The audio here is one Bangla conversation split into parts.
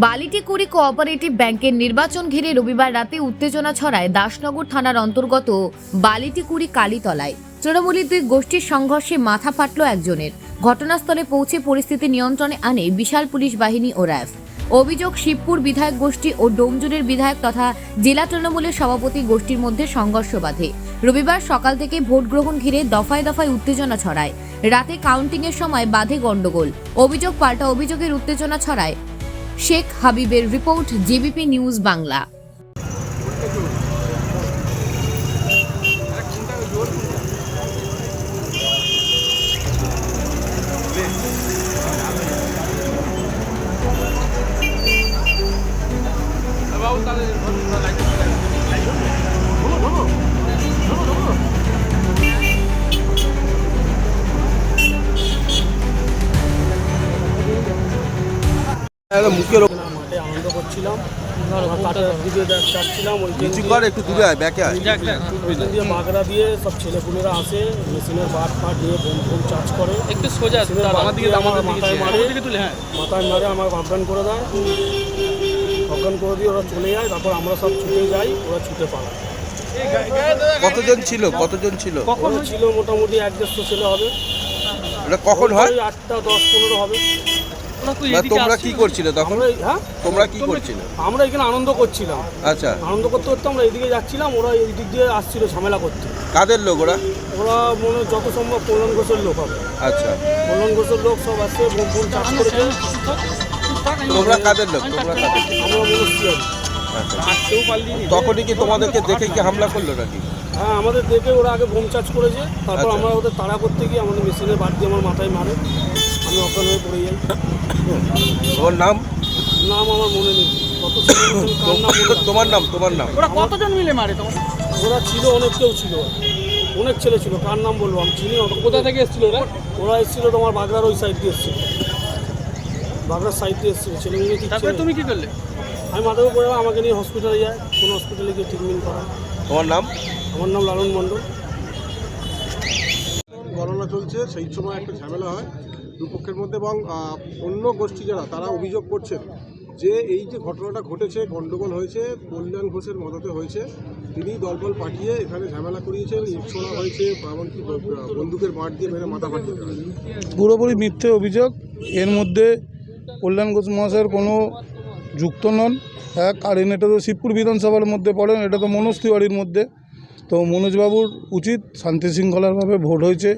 বালিটিকুড়ি কোঅপারেটিভ ব্যাংকের নির্বাচন ঘিরে রবিবার রাতে উত্তেজনা ছড়ায় দাসনগর থানার অন্তর্গত বালিটিকুড়ি কালীতলায়। তৃণমূলের দুই গোষ্ঠীর সংঘর্ষে মাথা ফাটল একজনের। ঘটনাস্থলে পৌঁছে পরিস্থিতি নিয়ন্ত্রণে আনে বিশাল পুলিশ বাহিনী ও র্যাফ অভিযোগ, শিবপুর বিধায়ক গোষ্ঠী ও ডোমজুরের বিধায়ক তথা জেলা তৃণমূলের সভাপতি গোষ্ঠীর মধ্যে সংঘর্ষ বাধে। রবিবার সকাল থেকে ভোট গ্রহণ ঘিরে দফায় দফায় উত্তেজনা ছড়ায়। রাতে কাউন্টিংয়ের সময় বাধে গণ্ডগোল। অভিযোগ পাল্টা অভিযোগের উত্তেজনা ছড়ায়। শেখ হাবিবের রিপোর্ট জেবিপি নিউজ বাংলা। মুখের মাঠে আনন্দ করছিলাম। ওই দিন নিচু কর একটু দূরে আয় ব্যাকে আয়। ওই দিন দিয়ে দিয়ে সব ছেলেপুলেরা আসে মেশিনের বাট ফাট দিয়ে বোম চার্জ করে। একটু সোজা আমার দিকে দিয়ে আমার আমার মাথায় মারে। তুলে হ্যাঁ। মাথায় মারে আমার অজ্ঞান করে দেয়। অজ্ঞান করে দিয়ে ওরা চলে যায় তারপর আমরা সব ছুটে যাই ওরা ছুটে পালায়। কতজন ছিল? কতজন ছিল? ছিল মোটামুটি এক দেড়শো ছেলে হবে। এটা কখন হয়? আটটা দশ পনেরো হবে। তোমরা আসছিল। কি করছিলে তখন? আমরা হ্যাঁ? তোমরা কি করছিলে? আমরা এখানে আনন্দ করছিলাম। আচ্ছা। আনন্দ করতে করতে আমরা এদিকে যাচ্ছিলাম ওরা এই দিক দিয়ে আসছিল ঝামেলা করতে। কাদের লোক ওরা? ওরা মনে হয় যত সম্ভব কল্যাণ ঘোষের লোক হবে। আচ্ছা। কল্যাণ ঘোষের লোক সব আসছে বোম বোম চাষ করেছে তোমরা কাদের লোক? তোমরা কাদের আমরা মনস্থি আছি আচ্ছা। তখনই কি তোমাদেরকে দেখে কি হামলা করল নাকি? হ্যাঁ আমাদের দেখে ওরা আগে বোম চার্জ করেছে তারপর আচ্ছা। আমরা ওদের তাড়া করতে গিয়ে আমাদের মেশিনের বাদ দিয়ে আমার মাথায় মারে। আমি অজ্ঞান হয়ে পড়ে যাই। তোমার নাম? নাম আমার মনে নেই। কত তোমার নাম তোমার নাম? ওরা কতজন মিলে মারে তোমার? ওরা ছিল অনেক কেউ ছিল। অনেক ছেলে ছিল কার নাম বলব? আমি চিনি কোথা থেকে এসেছিল ওরা? ওরা এসেছিল তোমার বাগড়ার ওই সাইড দিয়ে এসেছিল। বাগড়ার সাইড দিয়ে এসেছিল। ছেলেগুলো ঠিক তারপরে তুমি কি করলে? আমি মাথায় পড়ে আমাকে নিয়ে হসপিটালে যায়। কোন হসপিটালে গিয়ে ট্রিটমেন্ট করা তোমার নাম? আমার নাম লালন মণ্ডল। গণনা চলছে সেই সময় একটা ঝামেলা হয়। দুপক্ষের মধ্যে এবং অন্য গোষ্ঠী যারা, তারা অভিযোগ করছেন যে এই যে ঘটনাটা ঘটেছে গণ্ডগোল হয়েছে, কল্যাণ ঘোষের মদতে হয়েছে, তিনি দলবল পাঠিয়ে এখানে ঝামেলা করিয়েছেন ইট ছোড়া হয়েছে এমনকি বন্দুকের বাট দিয়ে মেরে মাথা ফাটিয়ে পুরোপুরি মিথ্যে অভিযোগ। এর মধ্যে কল্যাণ ঘোষ মহাশয়ের কোনো যুক্ত নন। এক, আর এটা তো শিবপুর বিধানসভার মধ্যে পড়েন, এটা তো মনোজ তিওয়ারির মধ্যে। তো মনোজবাবুর উচিত শান্তি শৃঙ্খলাভাবে ভোট হয়েছে।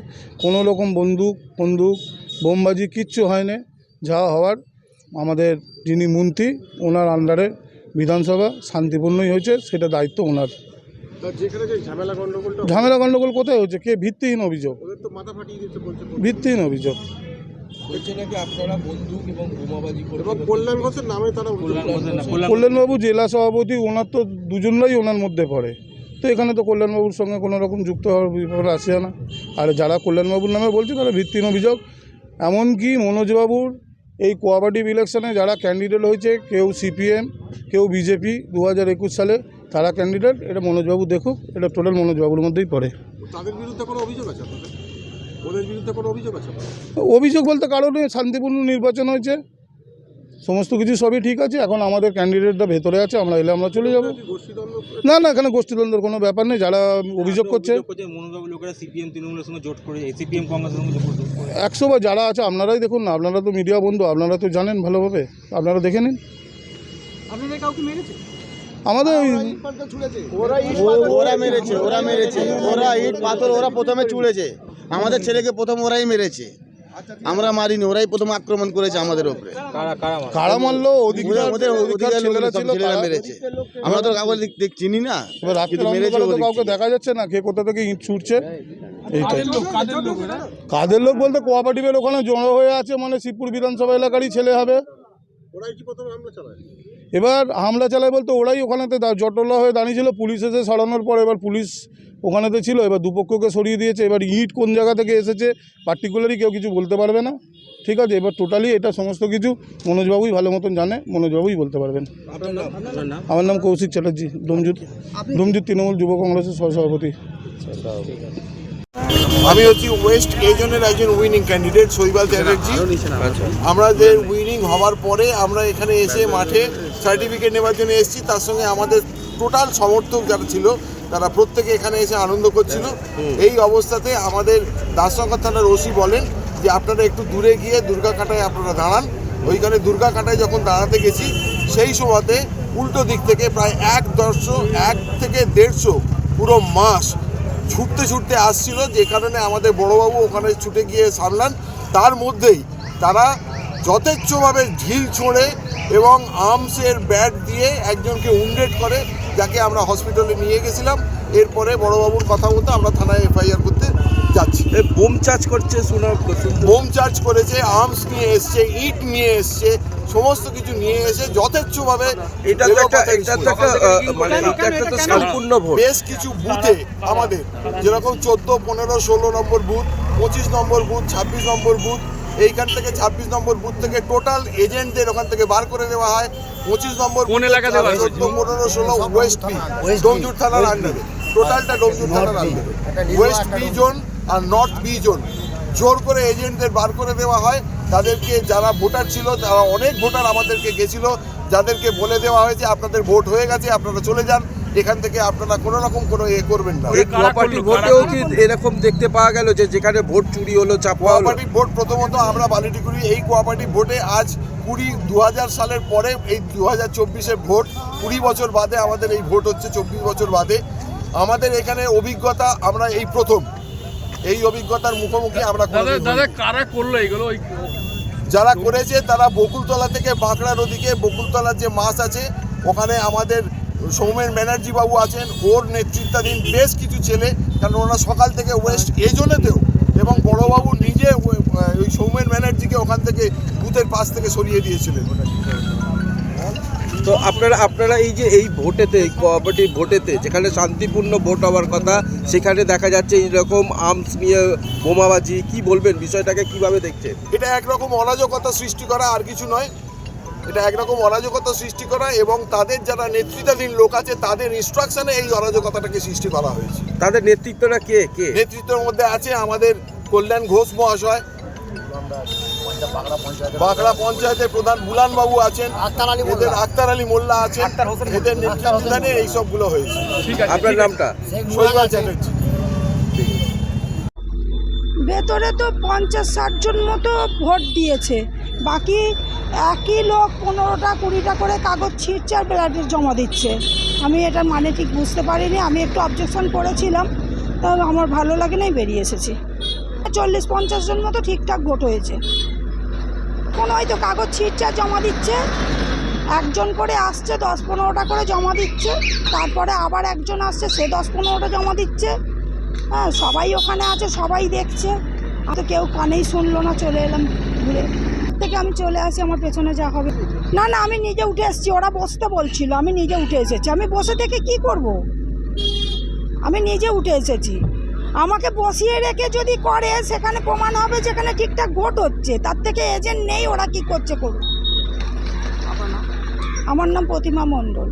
কোনো রকম বন্দুক বন্দুক বোমবাজি কিচ্ছু হয়নি যা হওয়ার আমাদের যিনি মন্ত্রী ওনার আন্ডারে বিধানসভা শান্তিপূর্ণই হয়েছে সেটা দায়িত্ব ওনার। ঝামেলা গণ্ডগোল কোথায় হচ্ছে কে? ভিত্তিহীন অভিযোগ। ওদের তো মাথা ফাটিয়ে দিচ্ছে বলছে ভিত্তিহীন অভিযোগ। কল্যাণবাবু জেলা সভাপতি ওনার তো দুজনরাই ওনার মধ্যে পড়ে। তো এখানে তো কল্যাণবাবুর সঙ্গে কোনো রকম যুক্ত হওয়ার ব্যাপার আসে না। আর যারা কল্যাণবাবুর নামে বলছে তারা ভিত্তিহীন অভিযোগ। এমনকি মনোজবাবুর এই কোঅপারেটিভ ইলেকশনে যারা ক্যান্ডিডেট হয়েছে কেউ সিপিএম কেউ বিজেপি দু হাজার একুশ সালে তারা ক্যান্ডিডেট এটা মনোজবাবু দেখুক এটা টোটাল মনোজবাবুর মধ্যেই পড়ে। তাদের বিরুদ্ধে কোনো অভিযোগ আছে আপনাদের? ওদের বিরুদ্ধে কোনো অভিযোগ আছে অভিযোগ বলতে কারণে শান্তিপূর্ণ নির্বাচন হয়েছে। সমস্ত কিছু সবই ঠিক আছে এখন আমাদের ক্যান্ডিডেটরা ভেতরে আছে আমরা এলে আমরা চলে যাব। না না এখানে গোষ্ঠীদ্বন্দ্বের কোনো ব্যাপার নেই যারা অভিযোগ করছে। করছে মনোরম লোকেরা সিপিএম তৃণমূলের সঙ্গে জোট করে সিপিএম কংগ্রেসের সঙ্গে জোট করে একশো বা যারা আছে আপনারাই দেখুন না আপনারা তো মিডিয়া বন্ধু আপনারা তো জানেন ভালোভাবে আপনারা দেখে নিন। আমাদের ওরা মেরেছে ওরা মেরেছে। ওরা ইট পাথর ওরা প্রথমে চুড়েছে। আমাদের ছেলেকে প্রথম ওরাই মেরেছে। আমরা মারিনি ওরাই প্রথম আক্রমণ করেছে আমাদের উপরে। কারা কারা মারলো? ওদের ওদিককার ওদিকের ছিল ছেলেরা মেরেছে। আমরা তো কাউকে চিনি না কিন্তু মেরেছে কাউকে দেখা যাচ্ছে না কে কোথা থেকে ইট ছুটছে? কাদের লোক? কাদের লোক? বলতে কোঅপারেটিভের ওখানে জড়ো হয়ে আছে মানে শিবপুর বিধানসভা এলাকারই ছেলে হবে। এবার হামলা চালায় বলতে ওরাই ওখানেতে জটলা হয়ে দাঁড়িয়েছিল পুলিশ এসে সরানোর পর এবার পুলিশ ওখানেতে ছিল এবার দুপক্ষকে সরিয়ে দিয়েছে এবার ইট কোন জায়গা থেকে এসেছে পার্টিকুলারই কেউ কিছু বলতে পারবে না ঠিক আছে? এবার টোটালি এটা সমস্ত কিছু মনোজবাবুই ভালো মতন জানে মনোজবাবুই বলতে পারবেন। আমার নাম কৌশিক চ্যাটার্জি ডোমজুত ডোমজুত তৃণমূল যুব কংগ্রেসের সহসভাপতি। আমি হচ্ছি ওয়েস্ট এই জনের একজন উইনিং ক্যান্ডিডেট শৈবাল চ্যাটার্জি। আমাদের উইনিং হওয়ার পরে আমরা এখানে এসে মাঠে সার্টিফিকেট নেওয়ার জন্য এসেছি। তার সঙ্গে আমাদের টোটাল সমর্থক যারা ছিল তারা প্রত্যেকে এখানে এসে আনন্দ করছিল। এই অবস্থাতে আমাদের দাসনগর থানার ওসি বলেন যে আপনারা একটু দূরে গিয়ে দুর্গা কাটায় আপনারা দাঁড়ান। ওইখানে দুর্গা কাটায় যখন দাঁড়াতে গেছি সেই সময়তে উল্টো দিক থেকে প্রায় এক দশশো এক থেকে দেড়শো পুরো মাস ছুটতে ছুটতে আসছিল, যে কারণে আমাদের বড়োবাবু ওখানে ছুটে গিয়ে সামলান। তার মধ্যেই তারা যথেচ্ছভাবে ঢিল ছোঁড়ে এবং আর্মসের ব্যাট দিয়ে একজনকে উন্ডেড করে, যাকে আমরা হসপিটালে নিয়ে গেছিলাম। এরপরে বড়োবাবুর কথা বলতে আমরা থানায় এফআইআর করতে যাচ্ছি। বোম চার্জ করছে শোনা বোম চার্জ করেছে আর্মস নিয়ে এসছে ইট নিয়ে এসছে সমস্ত কিছু নিয়ে এসে যথেচ্ছভাবে এটা তো একটা এটা তো একটা মানে এটা একটা তো সম্পূর্ণ ভোট। বেশ কিছু বুথে আমাদের যেরকম চোদ্দ পনেরো ষোলো নম্বর বুথ পঁচিশ নম্বর বুথ ছাব্বিশ নম্বর বুথ এইখান থেকে ছাব্বিশ নম্বর বুথ থেকে টোটাল এজেন্টদের ওখান থেকে বার করে দেওয়া হয়। পঁচিশ নম্বর কোন এলাকাতে চোদ্দ পনেরো ষোলো ওয়েস্ট বি ডোমজুর থানার আন্ডারে টোটালটা ডোমজুর থানার আন্ডারে ওয়েস্ট বি জোন আর নর্থ বি জোন জোর করে এজেন্টদের বার করে দেওয়া হয়। তাদেরকে যারা ভোটার ছিল তারা অনেক ভোটার আমাদেরকে গেছিল। যাদেরকে বলে দেওয়া হয়েছে আপনাদের ভোট হয়ে গেছে আপনারা চলে যান। এখান থেকে আপনারা কোনো রকম কোনো এ করবেন না। এই কোঅপারেটিভ ভোটেও কি এরকম দেখতে পাওয়া গেল যে যেখানে ভোট চুরি হলো চাপা হলো? ভোট প্রথমত আমরা বালিটিকুড়ি এই কোঅপারেটিভ ভোটে আজ কুড়ি দু সালের পরে এই দু হাজার চব্বিশের ভোট কুড়ি বছর বাদে আমাদের এই ভোট হচ্ছে চব্বিশ বছর বাদে। আমাদের এখানে অভিজ্ঞতা আমরা এই প্রথম। এই অভিজ্ঞতার মুখোমুখি আমরা কারা করল এগুলো? যারা করেছে তারা বকুলতলা থেকে বাঁকড়া নদীকে বকুলতলার যে মাছ আছে ওখানে আমাদের সৌমেন ব্যানার্জি বাবু আছেন ওর নেতৃত্বাধীন বেশ কিছু ছেলে কারণ ওরা সকাল থেকে ওয়েস্ট এজনেতেও এবং বড়োবাবু নিজে ওই ওই সৌমেন ব্যানার্জিকে ওখান থেকে বুথের পাশ থেকে সরিয়ে দিয়েছিলেন। তো আপনারা আপনারা এই যে এই ভোটেতে কোঅপারেটিভ ভোটেতে যেখানে শান্তিপূর্ণ ভোট হওয়ার কথা সেখানে দেখা যাচ্ছে এইরকম আর্মস নিয়ে বোমাবাজি কি বলবেন? বিষয়টাকে কীভাবে দেখছেন? এটা একরকম অরাজকতা সৃষ্টি করা আর কিছু নয়। এটা একরকম অরাজকতা সৃষ্টি করা এবং তাদের যারা নেতৃত্বাধীন লোক আছে তাদের ইনস্ট্রাকশনে এই অরাজকতাটাকে সৃষ্টি করা হয়েছে। তাদের নেতৃত্বটা কে? কে? নেতৃত্বের মধ্যে আছে আমাদের কল্যাণ ঘোষ মহাশয় বাঁকড়া পঞ্চায়েতের প্রধান বুলান বাবু আছেন এদের আক্তার আলী মোল্লা আছেন এদের নেতৃত্বাধীনে এই সবগুলো হয়েছে। আপনার নামটা? শৈবাল চ্যাটার্জি। ভেতরে তো পঞ্চাশ ষাট জন মতো ভোট দিয়েছে। বাকি একই লোক পনেরোটা কুড়িটা করে কাগজ ছিঁড়ছে আর ব্যালটে জমা দিচ্ছে। আমি এটা মানে ঠিক বুঝতে পারিনি আমি একটু অবজেকশন করেছিলাম তা আমার ভালো লাগে নাই বেরিয়ে এসেছি। চল্লিশ পঞ্চাশ জন মতো ঠিকঠাক ভোট হয়েছে। কোনো হয়তো কাগজ আর জমা দিচ্ছে, একজন করে আসছে, দশ পনেরোটা করে জমা দিচ্ছে, তারপরে আবার একজন আসছে, সে দশ পনেরোটা জমা দিচ্ছে। হ্যাঁ সবাই ওখানে আছে, সবাই দেখছে। তো কেউ কানেই শুনলো না, চলে এলাম ঘুরে। থেকে আমি চলে আসি, আমার পেছনে যা হবে। না না, আমি নিজে উঠে এসেছি, ওরা বসতে বলছিল, আমি নিজে উঠে এসেছি। আমি বসে থেকে কি করব? আমি নিজে উঠে এসেছি। আমাকে বসিয়ে রেখে যদি করে, সেখানে প্রমাণ হবে যেখানে ঠিকঠাক ভোট হচ্ছে। তার থেকে এজেন্ট নেই, ওরা কি করছে করুন। আমার নাম প্রতিমা মণ্ডল।